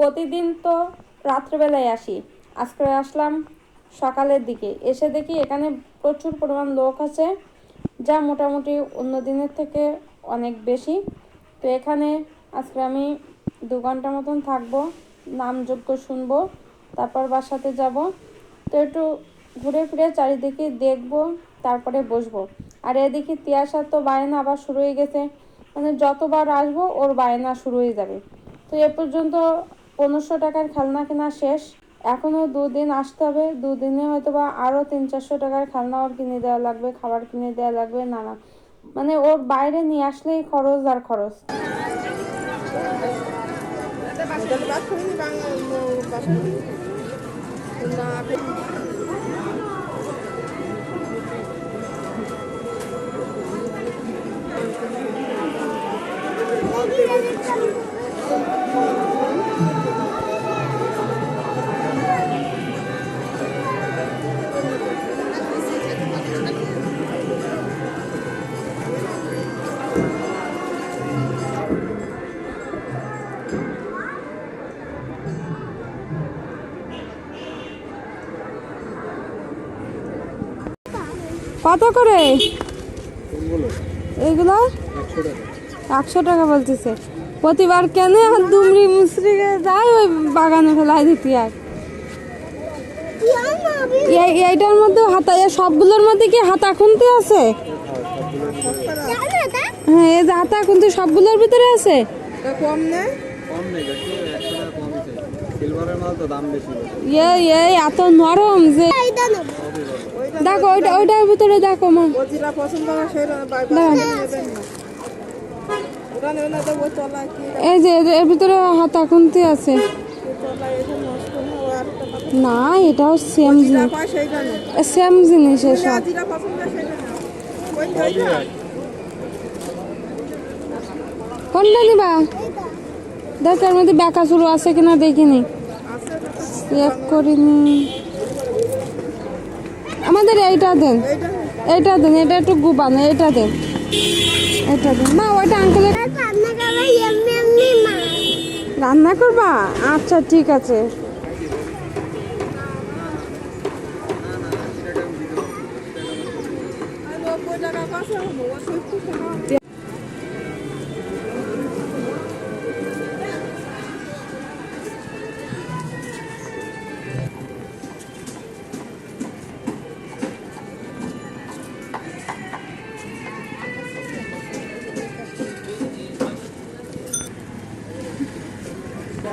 প্রতিদিন তো রাত্রেবেলায় আসি। আজকে আসলাম সকালের দিকে। এসে দেখি এখানে প্রচুর পরিমাণ লোক আছে, যা মোটামুটি অন্য দিনের থেকে অনেক বেশি। তো এখানে আজকে আমি দু ঘণ্টা মতন থাকব, নামযজ্ঞ শুনব, তারপর বাসাতে যাব। তো একটু ঘুরে ফিরে চারিদিকে দেখব, তারপরে বসবো। আর এদিকে তিয়াসার তো বায়না আবার শুরু হয়ে গেছে মানে যতবার আসব ওর বায়না শুরু হয়ে যাবে। তো এ পর্যন্ত পনেরোশো টাকার খেলনা কেনা শেষ। এখনও দুদিন আসতে হবে। দুদিনে হয়তো বা আরও তিন চারশো টাকার খেলনা ওর কিনে দেওয়া লাগবে, খাবার কিনে দেওয়া লাগবে, নানা। মানে ওর বাইরে নিয়ে আসলেই খরচ আর খরচ। কত করে? এগুলো? একশো টাকা। বলতেছে। প্রতিবার কেন আর দুমড়ি মুসরি যায় ওই বাগানে ফেলাই দিতি আর? এই- এইটার মধ্যে হাতা সবগুলোর মধ্যে কি হাতা খুনতে আছে? হ্যাঁ এই যে হাতা খুনতে সবগুলোর ভিতরে আছে? কম নেই? কম নেই কাকি একশো টাকা কম আছে সিলভারের মাল তো দাম বেশি এই এই এত নরম যে ওইটার ভিতরে দেখো মা। এই যে এর- ভিতরে হাতা খুনতে আছে। না এটাও সেম জিনিস। সেম জিনিস এসব। কোনটা নিবা দেখ এর মধ্যে বেকা শুরু আছে কিনা দেখিনি। চেক করিনি। এইটা দেন। এইটা। দেন এটা একটু গুবান এটা দেন। এটা দেন। না ওইটা আঙ্কেলের রান্না করবা আচ্ছা ঠিক আছে। টাকা